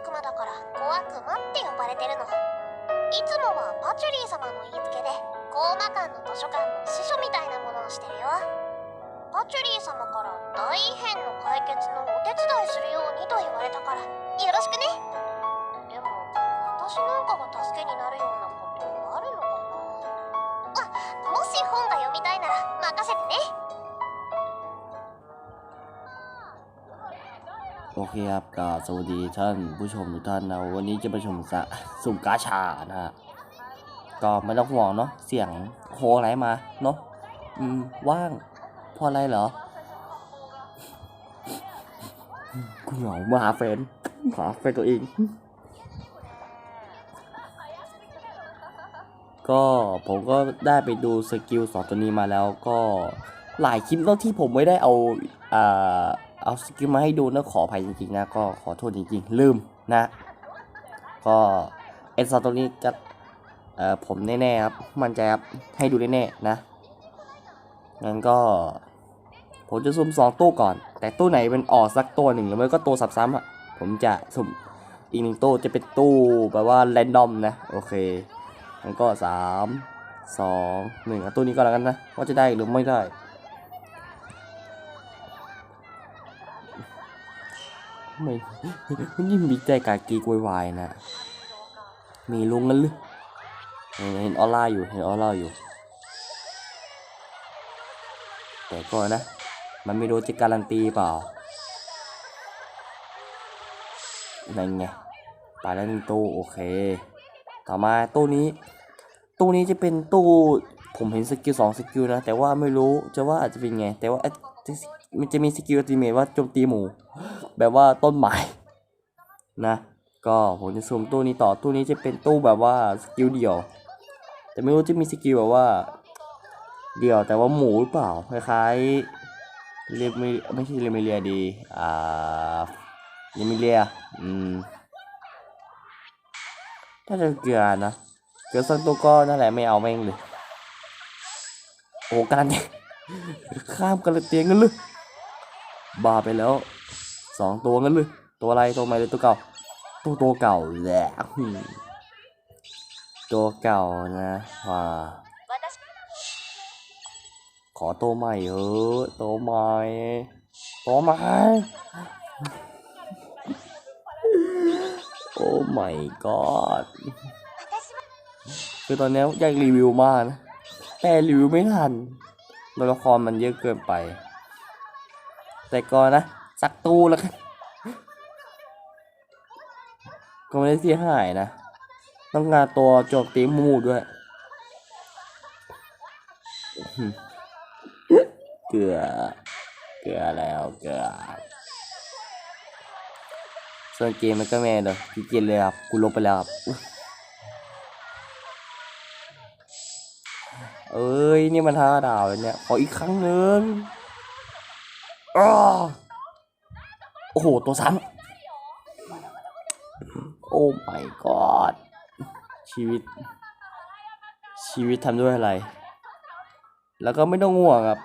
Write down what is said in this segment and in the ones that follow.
悪魔だから小悪魔って呼ばれてるの。いつもはパチュリー様の言いつけで高魔館の図書館の司書みたいなものをしてるよ。パチュリー様から大異変の解決のお手伝いするようにと言われたからよろしくね。でも私なんかが助けになるようなことあるのかな。あもし本が読みたいなら任せてね。 โอเคครับก็สวัสดีท่านผู้ชมทุกท่านนะวันนี้จะไปชมสะสุ่มกาชานะฮะก็ไม่ต้องห่วงเนาะเสียงโคอะไรมาเนาะอืมว่างพราะอะไรเหรอกูเหงามาหาแฟนหาแฟนตัวเอง ก็ผมก็ได้ไปดูสกิลสองตัวนี้มาแล้วก็หลายคลิปแล้วที่ผมไม่ได้เอาอ่า เอาสกิลมาให้ดูนะขออภัยจริงๆนะก็ขอโทษจริงๆ ลืมนะ ก็เอ็นสองตัวนี้จะเอ่อผมแน่ๆครับมั่นใจครับให้ดูแน่ๆนะงั้นก็ ผมจะสุ่มสองตู้ก่อน แต่ตู้ไหนเป็นออกสักตัวหนึ่งหรือไม่ก็ตัวซ้ำๆอะผมจะสุ่มอีกหนึ่งตู้จะเป็นตู้แบบว่าแรนดอมนะโอเคแล้วก็สามสองหนึ่งตัวนี้ก็แล้วกันนะว่าจะได้หรือไม่ได้ ไม่นี่มีใจกากีกวยวายนะ มีลุงกันหรือเห็นเห็นออร่าอยู่ เห็นออร่าอยู่ แต่ก็นะ มันไม่รู้จะการันตีเปล่า นั่นไงไปแล้วหนึ่งตู้โอเค ต่อมาตู้นี้ ตู้นี้จะเป็นตู้ ผมเห็นสกิลสองสกิลนะ แต่ว่าไม่รู้จะว่าอาจจะเป็นไง แต่ว่าเอ๊ะ มันจะมีสกิลติเมทว่าโจมตีหมู แบบว่าต้นไม้นะ ก็ผมจะซูมตู้นี้ต่อตู้นี้จะเป็นตู้แบบว่าสกิลเดี่ยว แต่ไม่รู้จะมีสกิลแบบว่า เดี่ยวแต่ว่าหมูหรือเปล่าคล้ายๆเรียไม่ไม่ใช่เรมิเลียดีอ่าเรมิเลียอืมถ้าจะเกลือนะเกลือสักตัวก็นั่นแหละไม่เอาแม่งเลยโอ้การเนี่ยข้ามกันเลยเตียงกันเลย บ้าไปแล้วสองตัวกันเลยตัวอะไรตัวใหม่หรือตัวเก่า ตัวตัวเก่าแหละตัวเก่านะว่าขอตัวใหม่เออตัวใหม่ตัวใหม่โอ้ my god คือตอนนี้อยากรีวิวมากนะแต่รีวิวไม่ทันตัวละครมันเยอะเกินไป แต่ก็นนะ สักตู้แล้วกันก็ไม่ได้เสียหายนะ ต้องการตัวโจมตีมูด้วยเกลือ เกลือแล้วเกลือ ส่วนเกมมันก็แม่เด้อพี่เกมเลยครับ กูลบไปแล้วครับ เอ้ย นี่มันท่าดาวเนี่ย ขออีกครั้งหนึ่ง โอ้โห ตัวซ้ำ โอ้ my god ชีวิต ชีวิตทำด้วยอะไร แล้วก็ไม่ต้องห่วงครับ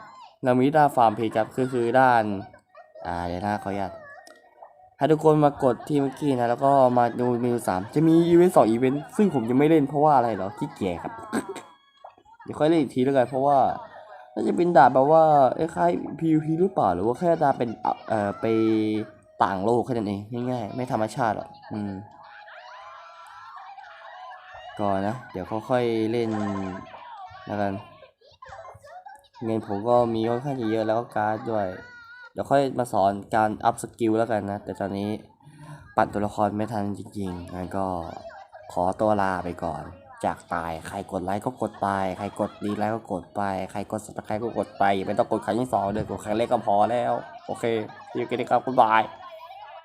นามิดาฟาร์มเพจครับคือคือด้าน อ่า เดี๋ยวนะขออนุญาตให้ทุกคนมากดที่เมื่อกี้นะ แล้วก็มาดูเมนูสามจะมีอีเวนต์สองอีเวนต์ซึ่งผมยังไม่เล่นเพราะว่าอะไรเหรอขี้เกียจครับ เดี๋ยวค่อยเล่นอีกทีแล้วกันเพราะว่า น่าจะเป็นดาบแบบว่าคล้ายๆ PVP หรือเปล่าหรือว่าแค่ดาบเป็นเอ่อไปต่างโลกแค่นั้นเองง่ายๆ ไม่ธรรมชาติหรอกอืมก่อนนะ เดี๋ยวค่อยๆเล่นแล้วกัน เงินผมก็มีค่อนข้างจะเยอะแล้วก็การ์ดด้วย เดี๋ยวค่อยมาสอนการอัพสกิลแล้วกันนะ แต่ตอนนี้ปั่นตัวละครไม่ทันจริงๆงั้นก็ขอตัวลาไปก่อน จากตาย ใครกดไลค์ก็กดไป ใครกดดีไลค์ก็กดไป ใครกดสับสไครก็กดไป ไม่ต้องกดครั้งที่สองเดี๋ยวกดครั้งแรกก็พอแล้ว โอเคยี่กันครับคุณบาย